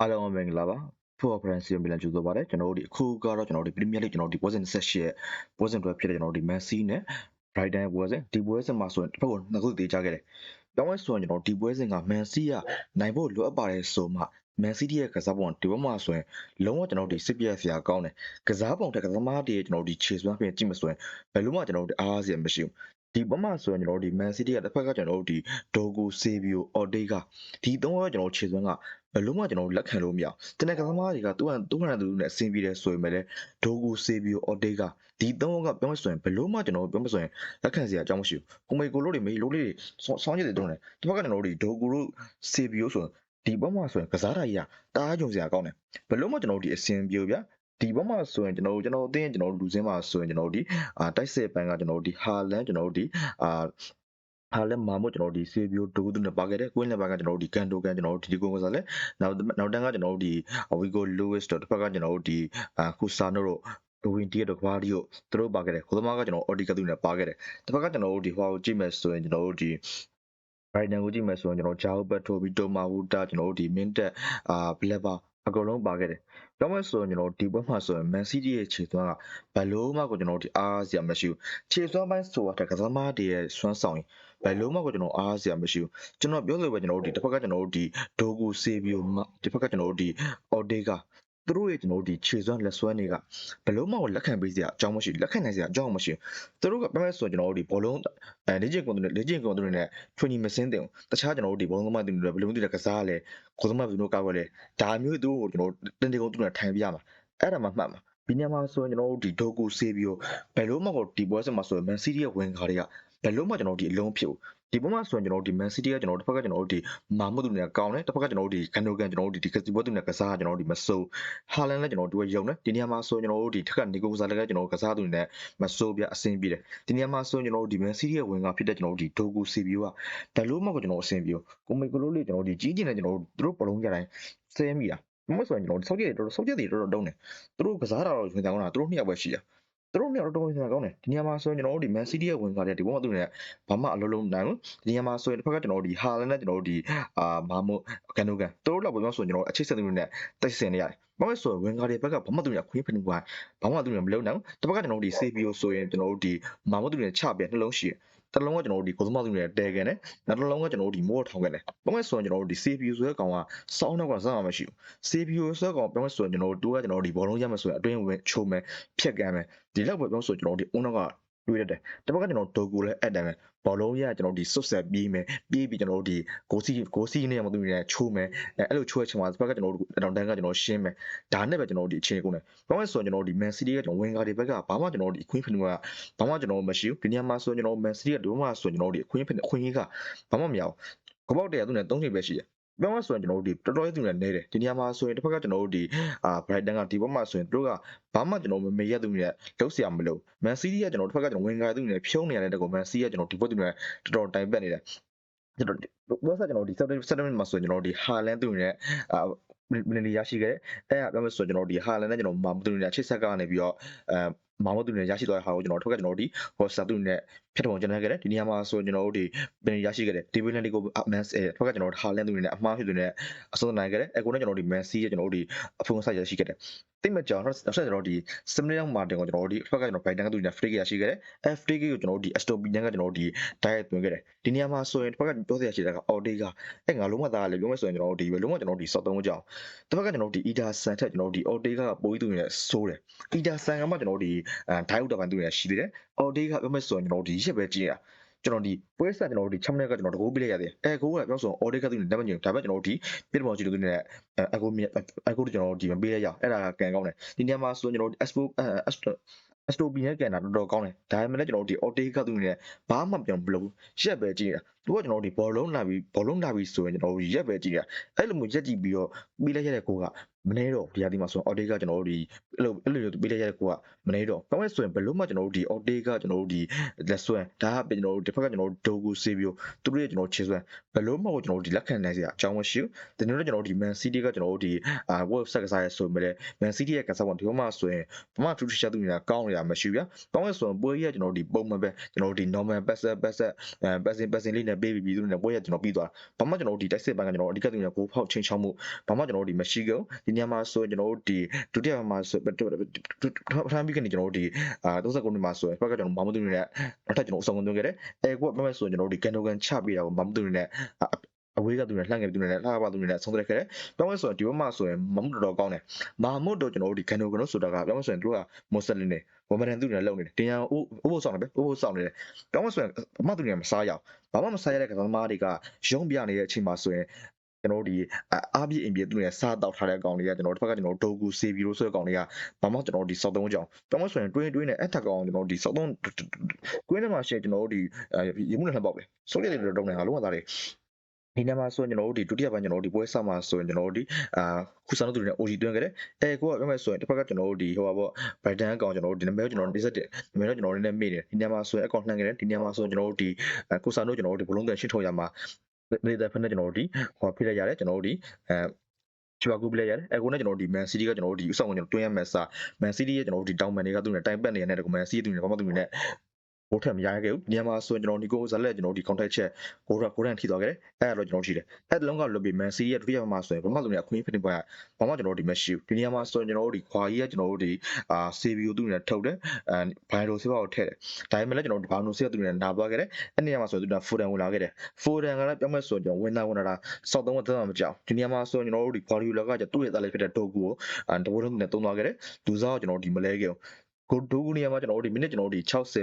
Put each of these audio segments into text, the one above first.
အားလုံးပဲမင်္ဂလာပါဖော်ဖရန်စီယိုမီလန်ကျူဆိုပါတယ်ကျွန်တော်တို့ဒီအခုကတော့ကျွန်တော်တို့ဒီပရီးမီယာလိကျွန်တော်တို့ဒီပွဲစဉ်28ရဲ့ပွဲစဉ်တွေဖြစ်တဲ့ကျွန်တော်တို့ဒီမန်စီနဲ့ Brighton ပွဲစဉ်ဒီပွဲစဉ်မှာဆိုရင်တစ်ဖက်ကိုနှစ်ခုသေးကြခဲ့တယ်။ပြောင်းလဲဆိုရင်ကျွန်တော်ဒီပွဲစဉ်ကမန်စီကနိုင်ဖို့လိုအပ်ပါတယ်ဆိုမှမန်စီးတီးရဲ့ကစားပုံဒီဘက်မှာဆိုရင်လုံးဝကျွန်တော်တို့စိတ်ပြည့်စရာကောင်းတယ်။ကစားပုံတဲ့ကစားသမားတွေကျွန်တော်တို့ဒီခြေစွမ်းပြင်ကြည့်မဆိုရင်ဘယ်လို့မှကျွန်တော်တို့အားအားစရာမရှိဘူး။ဒီဘက်မှာဆိုရင်ကျွန်တော်တို့ဒီမန်စီးတီးကတစ်ဖက်ကကျွန်တော်တို့ဒီဒိုဂူဆေဗီယိုအော်ဒေးကဒီသုံးယောက်ကျွန်တော်ခြေစွမ်းကဘယ်လို့မှကျွန်တော်တို့လက်ခံလို့မရအောင်။တနက်ကသမားတွေကသူ့ဟန်သူ့ဟန်သူနဲ့အဆင်ပြေတယ်ဆိုရင်လည်းဒိုဂူဆေဗီယိုအော်ဒေးကဒီသုံးယောက်ကပြောမဆိုရင်ဘယ်လို့မှကျွန်တော်တို့ပြောမဆိုရင်လက်ခံစရာအကြောင်းမရှိဘူး။ကိုမေကိုလို့တွေမေလို့လေးတွေဆောင်းရည်တွေတုံးတယ်။တစ်ဖက်ကကျွန်တော်တို့ဒီဒိုဂူတို့ဆေဗီယိုဆိုရင်ဒီဘက်မှာဆိုရင်ကစားတာကြီးကတားကြုံစရာကောင်းတယ်ဘယ်လို့မှကျွန်တော်တို့ဒီအဆင်ပြေဗျာဒီဘက်မှာဆိုရင်ကျွန်တော်တို့ကျွန်တော်အသိရင်ကျွန်တော်တို့လူစင်းမှာဆိုရင်ကျွန်တော်တို့ဒီအာတိုက်စစ်ပန်ကကျွန်တော်တို့ဒီဟာလန်ကျွန်တော်တို့ဒီအာ ဟာလည်းမာမို့ကျွန်တော်တို့ဒီဆေဘီယိုဒိုဂူနဲ့ပါခဲ့တယ်ကွင်းလည်းပါကကျွန်တော်တို့ဒီကန်တိုကန်ကျွန်တော်တို့ဒီဒီကုန်းကစားလဲနောက်နောက်တန်းကကျွန်တော်တို့ဒီဝီဂိုလူးစ်တို့တစ်ဖက်ကကျွန်တော်တို့ဒီအာကူဆာနိုတို့ဒဝင်းတီတော့ကွာဒီကိုသူတို့ပါခဲ့တယ်ခိုသမားကကျွန်တော်အော်ဒီကတူနဲ့ပါခဲ့တယ်တစ်ဖက်ကကျွန်တော်တို့ဒီဟွာကိုကြည့်မယ်ဆိုရင်ကျွန်တော်တို့ဒီ Brighton ကိုကြည့်မယ်ဆိုရင်ကျွန်တော်ဂျာအိုဘတ်ထိုဘီတိုမာဟူတာကျွန်တော်တို့ဒီမင်းတက်အာဘလက်ပါ အကုန်လုံးပါခဲ့တယ်။ပြောမယ်ဆိုရင်ကျွန်တော်ဒီဘက်မှာဆိုရင် Man City ရဲ့ခြေသွမ်းကဘလို့မှကိုကျွန်တော်တို့ဒီအားစရာမရှိဘူး။ခြေသွမ်းပိုင်းဆိုတာကစားသမားတွေရဲ့စွမ်းဆောင်ရင်ဘယ်လုံးမှကိုကျွန်တော်အားစရာမရှိဘူး။ကျွန်တော်ပြောလို့ပဲကျွန်တော်တို့ဒီတစ်ဖက်ကကျွန်တော်တို့ဒီဒိုဂူဆေဗီယိုတစ်ဖက်ကကျွန်တော်တို့ဒီအော်ဒေဂါ သူတို့ရဲ့ကျွန်တော်တို့ဒီခြေစွမ်းလက်စွမ်းတွေကဘလို့မှကိုလက်ခံပေးစရာအကြောင်းမရှိလက်ခံနိုင်စရာအကြောင်းမရှိသူတို့ကပြောမယ်ဆိုရင်ကျွန်တော်တို့ဒီဘောလုံးအဲလေ့ကျင့်ကွန်တွေလေ့ကျင့်ကွန်တွေနဲ့ထွင်ညီမစင်းတင်တခြားကျွန်တော်တို့ဒီဘောလုံးသမားတွေဘယ်လိုမျိုးတည်းကစားလဲခေါ်သမားဘယ်လိုကောက်လဲဒါမျိုးသူတို့ကိုကျွန်တော်တင်တင်ကုန်သူတို့ထိုင်ပြရမှာအဲ့ဒါမှမှတ်မှာဒီညမှာဆိုရင်ကျွန်တော်တို့ဒီဒိုကူဆေးပြီးတော့ဘယ်လိုမှကိုဒီပွဲစဉ်မှာဆိုရင်မန်စီးတီးရဲ့ဝင်ကားတွေကဘယ်လိုမှကျွန်တော်တို့ဒီအလုံးဖြစ်ဘူး ဒီပုံမှာဆိုရင်ကျွန်တော်တို့ဒီ Man City ကကျွန်တော်တို့တစ်ဖက်ကကျွန်တော်တို့ဒီမာမုတ်တူနဲ့ကောင်းတယ်တစ်ဖက်ကကျွန်တော်တို့ဒီကန်နိုကန်ကျွန်တော်တို့ဒီဒီကစီဘောတူနဲ့ကစားကျွန်တော်တို့ဒီမဆိုးဟာလန်လည်းကျွန်တော်တို့ယုံတယ်ဒီနေရာမှာဆိုကျွန်တော်တို့ဒီထက်ကနေကိုကစားလည်းကျွန်တော်တို့ကစားသူနဲ့မဆိုးပြအဆင်ပြေတယ်ဒီနေရာမှာဆိုကျွန်တော်တို့ဒီ Man City ရဲ့ဝင်ကဖြစ်တဲ့ကျွန်တော်တို့ဒီဒိုဂူစီဘီယိုကဘယ်လို့မှကိုကျွန်တော်အဆင်ပြေကိုမီကိုလိုလေးကျွန်တော်တို့ဒီကြီးကျင်တဲ့ကျွန်တော်တို့သူတို့ပလုံးကြတိုင်းဆဲမိတာမဟုတ်ဆိုရင်ကျွန်တော်တို့ဆောက်ကြည့်တယ်တော်တော်ဆောက်ကြည့်တယ်တော်တော်တုံးတယ်သူတို့ကစားတာတော့ဝင်ကြကောင်းတာသူတို့နှစ်ယောက်ပဲရှိတယ် သူတို့နှစ်ယောက်တော့တော်တော်ကောင်းတယ်ဒီနေရာမှာဆိုရင်ကျွန်တော်တို့ဒီ Man City ရဲ့ဝင်ကားတဲ့ဒီဘုံမှာသူနဲ့ဘာမှအလုံးလုံးနိုင်ဘူးဒီနေရာမှာဆိုရင်တစ်ဖက်ကကျွန်တော်တို့ဒီ Haaland နဲ့ကျွန်တော်တို့ဒီအာမာမိုကန်နိုကန်သူတို့လောက်ပဲပြောဆိုရင်ကျွန်တော်အချိတ်ဆက်သူတွေနဲ့တိုက်စင်နေရတယ်ဘာလို့ဆိုရင်ဝင်ကားတဲ့ဘက်ကဘာမှသူနဲ့ခွင့်ဖင်ကွာဘာမှသူနဲ့မလုံနိုင်ဘူးတစ်ဖက်ကကျွန်တော်တို့ဒီ CPO ဆိုရင်ကျွန်တော်တို့ဒီမာမိုသူနဲ့ချပြနှလုံးရှိတယ် တလုံးကကျွန်တော်တို့ဒီကိုသမားသူနဲ့တဲကန်တယ်နောက်တစ်လုံးကကျွန်တော်တို့ဒီမိုးထောင်ကန်တယ်ဘာမှဆိုရင်ကျွန်တော်တို့ဒီ CPU ဆိုတဲ့ကောင်ကစောင်းတော့ကစားမှမရှိဘူး CPU ဆိုတဲ့ကောင်ပြောမှဆိုရင်ကျွန်တော်တို့တူကကျွန်တော်တို့ဒီဘောလုံးရမယ်ဆိုရင်အတွင်းဝင်ချိုးမယ်ဖြက်ကမ်းမယ်ဒီလောက်ပဲပြောဆိုကျွန်တော်တို့ဒီအုံနောက်က တွေ့ရတယ်တစ်ပတ်ကကျွန်တော်ဒိုကူလည်းအပ်တယ်မယ်ဘောလုံးရကျွန်တော်ဒီဆွတ်ဆက်ပြေးမယ်ပြေးပြီးကျွန်တော်တို့ဒီကိုစီကိုစီနဲ့မသူနဲ့ချိုးမယ်အဲအဲ့လိုချိုးချင်မှာတစ်ပတ်ကကျွန်တော်တို့တောင်တန်းကကျွန်တော်ရှင်းမယ်ဒါနဲ့ပဲကျွန်တော်တို့ဒီအခြေကုန်တယ်ဘာမှဆိုရင်ကျွန်တော်တို့ဒီ Man City ကကျွန်တော်ဝင်ကားတွေဘက်ကဘာမှကျွန်တော်တို့ဒီအခွင့်ဖင်ကဘာမှကျွန်တော်မရှိဘူးဒီနေရာမှာဆိုရင်ကျွန်တော် Man City ကဒီမှာဆိုရင်ကျွန်တော်တို့ဒီအခွင့်ဖင်အခွင့်ကြီးကဘာမှမရဘူးကပောက်တရသူနဲ့၃ချိန်ပဲရှိတယ် ပြောမှဆိုရင်ကျွန်တော်တို့ဒီတော်တော်လေးသူနဲ့နေတယ်ဒီနေရာမှာဆိုရင်တစ်ဖက်ကကျွန်တော်တို့ဒီအာ Brighton ကဒီဘက်မှာဆိုရင်တို့ကဘာမှကျွန်တော်မမေ့ရသူနဲ့လုံးဆရာမလို့ Man City ကကျွန်တော်တို့တစ်ဖက်ကကျွန်တော်ဝင်ကာသူနဲ့ဖြုံးနေရတဲ့တကော Man City ကကျွန်တော်ဒီဘက်သူနဲ့တော်တော်တိုင်ပတ်နေတယ်ကျွန်တော်ဘောဆက်ကျွန်တော်ဒီ settlement မှာဆိုရင်ကျွန်တော်ဒီ Haaland သူနဲ့အာမင်းလေးရရှိခဲ့တယ်အဲ့ဒါပြောမှဆိုကျွန်တော်ဒီ Haaland နဲ့ကျွန်တော်မာမသူနဲ့ချစ်ဆက်ကနေပြီးတော့အဲ မောင်မသူနဲ့ရရှိသွားတဲ့ဟာကိုကျွန်တော်ထုတ်ခဲ့ကျွန်တော်ဒီဟောစတာသူနဲ့ဖြတ်ထုံကျွန်တော်ခဲ့တယ်ဒီနေရာမှာဆိုကျွန်တော်တို့ဒီပင်ရရှိခဲ့တယ်ဒီဘီလန်ဒီကိုမန်အဲထုတ်ခဲ့ကျွန်တော်ဟာလန်သူနဲ့အမှားဖြစ်သူနဲ့အဆုံးနိုင်ခဲ့တယ်အကူနဲ့ကျွန်တော်ဒီမန်စီရဲ့ကျွန်တော်တို့ဒီအဖုံဆိုင်ရရှိခဲ့တယ် တိတ်မကြောင်တော့ဆက်ကျွန်တော်ဒီစမနီယောင်မာတင်ကိုကျွန်တော်တို့ဒီထုတ်ခဲ့ကျွန်တော်ဘိုင်တန်ကသူနဲ့ဖရိကရရှိခဲ့တယ်အဲဖရိကကိုကျွန်တော်တို့ဒီအစတိုပီနန်ကကျွန်တော်တို့ဒီဒိုင်ရက်တွင်ခဲ့တယ်ဒီနေရာမှာဆိုရင်ထုတ်ခဲ့ပြောစရာရှိတာကအော်ဒေးကအဲငါလုံးဝသားလည်းပြောမယ်ဆိုရင်ကျွန်တော်တို့ဒီပဲလုံးဝကျွန်တော်တို့ဒီစော့သုံးကြောင်တစ်ဖက်ကကျွန်တော်တို့ဒီအီဒါဆန်ထက်ကျွန်တော်တို့ဒီအော်ဒေးကပိုးပြီးသူနဲ့ဆိုးတယ်အီဒါဆန်ကမှကျွန်တော်တို့ဒီအဲဒိုင်ဥတပန်သူနဲ့ရှိသေးတယ်အော်ဒေးကပြောမယ်ဆိုရင်ကျွန်တော်တို့ဒီရက်ပဲကြည့်ရ ကျွန်တော်ဒီပွဲဆက်ကျွန်တော်တို့ဒီ6မိနစ်ကကျွန်တော်တကူပေးလိုက်ရတယ်အဲကိုကပြောဆိုအော်ဒေးကသူနဲ့လက်မညင်ဒါပေမဲ့ကျွန်တော်တို့ဒီပြစ်ပေါ်ကြည့်လို့သူနဲ့အကူအကူကျွန်တော်တို့ဒီမပေးလိုက်ရအဲ့ဒါကန်ကောင်းတယ်ဒီနေရာမှာဆိုကျွန်တော်တို့ expo အစတိုပီနဲ့ကန်တာတော်တော်ကောင်းတယ်ဒါပေမဲ့လည်းကျွန်တော်တို့ဒီအော်တေးကသူနဲ့ဘာမှပြန်မလုပ်ရက်ပဲကြည့်ရသူကကျွန်တော်တို့ဒီဘောလုံးလာပြီးဘောလုံးလာပြီးဆိုရင်ကျွန်တော်တို့ရက်ပဲကြည့်ရအဲ့လိုမျိုးရက်ကြည့်ပြီးတော့ပြီးလိုက်ရတဲ့ကိုက မနေတော့ဒီဟာဒီမှာဆိုအော်ဒေးကကျွန်တော်တို့ဒီအဲ့လိုအဲ့လိုမျိုးပေးလိုက်ရတဲ့ကိုကမနေတော့ကောင်းမဲ့ဆိုရင်ဘယ်လို့မှကျွန်တော်တို့ဒီအော်ဒေးကကျွန်တော်တို့ဒီလက်ဆွဲဒါကကျွန်တော်တို့တစ်ဖက်ကကျွန်တော်တို့ဒိုဂူစေဘီယိုသူတို့ရဲ့ကျွန်တော်ခြေဆွဲဘယ်လို့မှကိုကျွန်တော်တို့ဒီလက်ခံနိုင်စရာအကြောင်းမရှိဘူးဒီနေ့တော့ကျွန်တော်တို့ဒီ Man City ကကျွန်တော်တို့ဒီအာ World ဆက်ကစားရဲဆိုပေမဲ့ Man City ရဲ့ကစားပုံဒီမှာဆိုရင်ဘာမှထူးထူးခြားခြားသူတွေကကောင်းနေတာမရှိဘူးဗျာကောင်းမဲ့ဆိုရင်ပွဲကြီးကကျွန်တော်တို့ဒီပုံမှန်ပဲကျွန်တော်တို့ဒီ normal pass pass အဲ passing passing လေးနဲ့ပေးပြီးပြီးသူတို့နဲ့ပွဲရကျွန်တော်ပြီးသွားဘာမှကျွန်တော်တို့ဒီတိုက်စစ်ပိုင်းကကျွန်တော်အဓိကသူတွေကကိုဖောက်ချင်းချောင်းမှုဘာမှကျွန်တော်တို့ဒီမရှိကုန်ဒီညမှာဆိုရင်ကျွန်တော်တို့ဒီဒုတိယမှာဆိုဖမ်းပြီးကနေကျွန်တော်တို့ဒီအာ39နှစ်မှာဆိုရင်ဘက်ကကျွန်တော်မမသူတွေနဲ့နောက်ထပ်ကျွန်တော်အဆောင်သွင်းခဲ့တယ်အဲကိုကပြမဲ့ဆိုရင်ကျွန်တော်တို့ဒီကန်တိုကန်ချပေးတာကိုမမသူတွေနဲ့အဝေးကသူတွေလှန့်ငယ်သူတွေနဲ့လှပါသူတွေနဲ့ဆုံးသက်ခဲ့တယ်။ပြောင်းလဲဆိုရင်ဒီဘက်မှာဆိုရင်မမတော်တော်ကောင်းတယ်။မာမုတ်တော့ကျွန်တော်တို့ဒီကန်တိုကန်လို့ဆိုတာကပြောင်းလဲဆိုရင်တို့ကမွတ်စလင်တွေဝမရန်သူတွေနဲ့လုံနေတယ်။တင်ရန်အိုးအိုးဖို့ဆောင်တယ်ပဲအိုးဖို့ဆောင်နေတယ်။ပြောင်းလဲဆိုရင်အမသူတွေနဲ့မစားရအောင်။ဘာမှမစားရတဲ့ကစားသမားတွေကရုံးပြနေတဲ့အချိန်မှာဆိုရင် ကျွန်တော်တို့ဒီအားပြည့်အင်ပြည့်သူတွေစားတောက်ထားတဲ့အကောင်တွေကကျွန်တော်တို့တစ်ဖက်ကကျွန်တော်တို့ဒိုဂူစေဘီလိုဆိုတဲ့ကောင်တွေကဘာမှကျွန်တော်တို့ဒီစောက်သုံးကြောင်တောင်းမဆိုရင်တွင်းတွင်းနဲ့အထက်ကောင်ကျွန်တော်တို့ဒီစောက်သုံးကွင်းထဲမှာရှယ်ကျွန်တော်တို့ဒီရေမှုနဲ့လှပေါက်ပဲစိုးရိမ်တွေတုံးနေတာလုံးဝသားတွေဒီနေ့မှာဆိုရင်ကျွန်တော်တို့ဒီဒုတိယပိုင်းကျွန်တော်တို့ဒီပွဲဆောက်မှာဆိုရင်ကျွန်တော်တို့ဒီအာခုစားတို့တွေနဲ့ OG တွင်းခဲ့တယ်အဲကိုကပြောမယ်ဆိုရင်တစ်ဖက်ကကျွန်တော်တို့ဒီဟိုပါပေါ့ Brighton အကောင်ကျွန်တော်တို့ဒီနာမည်ကျွန်တော်တို့နေစက်တယ်နာမည်တော့ကျွန်တော်တို့လည်းမေ့တယ်ဒီနေ့မှာဆိုရင်အကောင်နှံခဲ့တယ်ဒီနေ့မှာဆိုရင်ကျွန်တော်တို့ဒီခုစားတို့ကျွန်တော်တို့ဒီဘလုံးတန်ရှင်းထုတ်ရမှာ နေတဲ့ဖက်နဲ့ကျွန်တော်တို့ဒီဟောဖိလိုက်ရတယ်ကျွန်တော်တို့ဒီအဲချွာကူပလက်ရတယ်အဲကိုနဲ့ကျွန်တော်တို့ဒီ Man City ကကျွန်တော်တို့ဒီဥဆောင်ကိုကျွန်တော်တွင်းရမယ်စာ Man City ရဲ့ကျွန်တော်တို့ဒီတောင်မန်တွေကသူနဲ့တိုင်ပတ်နေရတဲ့ Man City သူနဲ့ဘာမှသူနဲ့ ဘိုးထက်မရခဲ့ဘူးညမှာဆိုရင်ကျွန်တော်ဒီကိုဇက်လက်ကျွန်တော်ဒီ contact ချက်ကိုရကိုရန်ထိသွားခဲ့တယ်အဲ့ဒါတော့ကျွန်တော်ထိတယ်အဲ့တလုံးကလွတ်ပြီး Man City ရဲ့ဒုတိယမှာဆိုရင်ဘာမှသူနဲ့အခွင့်အရေးဖြစ်နေပါဘာမှကျွန်တော်ဒီမရှိဘူးဒီညမှာဆိုရင်ကျွန်တော်တို့ဒီခွာကြီးကကျွန်တော်တို့ဒီအာ CPU သူနဲ့ထုတ်တယ်အဲဘိုင်ရိုဆေးပါကိုထည့်တယ်ဒါပေမဲ့လည်းကျွန်တော်ဒီဘာနိုဆေးကသူနဲ့နာသွားခဲ့တယ်အဲ့နေရာမှာဆိုရင်သူက Foden ဝင်လာခဲ့တယ် Foden ကလည်းပြောမဲ့ဆိုရင်ကျွန်တော်ဝင်လာဝင်လာစောက်သုံးတော့မကြောက်ဒီနေရာမှာဆိုရင်ကျွန်တော်တို့ဒီ Guardiola ကသူ့ရဲ့သားလေးဖြစ်တဲ့ Dogu ကိုအဲတဘောလုံးနဲ့သုံးသွားခဲ့တယ်လူစားကကျွန်တော်ဒီမလဲခဲ့ဘူး ကိုဒိုကူနီယာမှာကျွန်တော်တို့ဒီမိနစ်ကျွန်တော်တို့ဒီ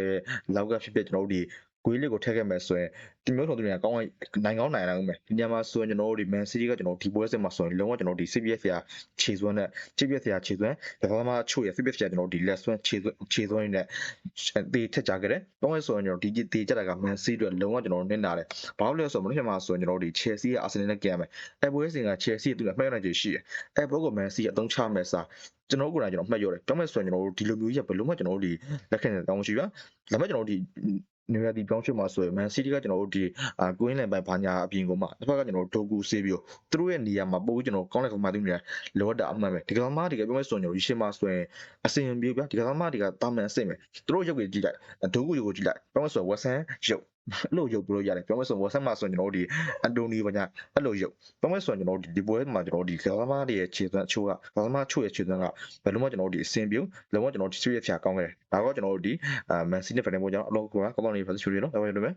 60လောက်ကဖြစ်ဖြစ်ကျွန်တော်တို့ဒီ ဂွေးလေးကိုထည့်ခဲ့မယ်ဆိုရင်ဒီမျိုးထုံသူတွေကကောင်းနိုင်ကောင်းနိုင်လာဦးမယ်ဒီညမှာဆိုရင်ကျွန်တော်တို့ဒီ Man City ကကျွန်တော်ဒီပွဲစဉ်မှာဆိုရင်လုံးဝကျွန်တော်ဒီ CPF ရာခြေစွမ်းနဲ့ CPF ရာခြေစွမ်းဒါမှမဟုတ်ချို့ရ CPF ရာကျွန်တော်ဒီလက်စွမ်းခြေစွမ်းခြေစွမ်းနဲ့တေးထက်ကြခဲ့တယ်။တော့ဆိုရင်ကျွန်တော်ဒီတေးကြတာက Man City အတွက်လုံးဝကျွန်တော်နစ်နာတယ်။ဘာလို့လဲဆိုတော့မလို့ဖြစ်မှာဆိုရင်ကျွန်တော်ဒီ Chelsea ရဲ့ Arsenal နဲ့ကြမ်းမယ်။အဲပွဲစဉ်က Chelsea သူကမှတ်ရနိုင်ခြေရှိတယ်။အဲပွဲကို Man City အသုံးချမယ်စာကျွန်တော်ကိုယ်တိုင်ကျွန်တော်မှတ်ရတယ်။ပြောမယ်ဆိုရင်ကျွန်တော်တို့ဒီလိုမျိုးကြီးဘယ်လိုမှကျွန်တော်တို့ဒီလက်ခံတဲ့တောင်းရှိပါ။ဒါပေမဲ့ကျွန်တော်တို့ဒီ နေရာဒီပြောင်းချင်မှာဆိုရင် Man City ကကျွန်တော်တို့ဒီအာ Queen Line ပိုင်းဘာညာအပြင်ကိုမှတစ်ဖက်ကကျွန်တော်တို့ Doku ဆေးပြီးတော့သူတို့ရဲ့နေရာမှာပို့ကျွန်တော်ကောင်းတဲ့ကောင်မသိနေတယ်လောတာအမှန်ပဲဒီကစားမတွေကပြောမယ်ဆိုရင်ကျွန်တော်ဒီရှင်းမှာဆိုရင်အစင်ပြေဗျာဒီကစားမတွေကတာမန်အစင်ပဲသူတို့ရုပ်ကြီးကြည့်လိုက် Doku ရုပ်ကိုကြည့်လိုက်ပြောမယ်ဆိုရင် Western ရုပ် အဲ့လိုရုပ်ပြလို့ရတယ်ပြောမယ်ဆိုရင် WhatsApp မှာဆိုရင်ကျွန်တော်တို့ဒီအန်တိုနီဘာညာအဲ့လိုရုပ်ပြောမယ်ဆိုရင်ကျွန်တော်တို့ဒီပွဲမှာကျွန်တော်တို့ဒီကစားသမားတွေရဲ့ခြေသွမ်းအချို့ကကစားသမားချို့ရဲ့ခြေသွမ်းကဘယ်လိုမှကျွန်တော်တို့ဒီအဆင်ပြေလုံးဝကျွန်တော်ဒီ series ဖြာကောင်းခဲ့တယ်ဒါကကျွန်တော်တို့ဒီအာ Man City နဲ့ Fan ပွဲကျွန်တော်အလုံးကကောင်းကောင်းနေပါစေချူရနော်ဒါပဲလို့ပဲ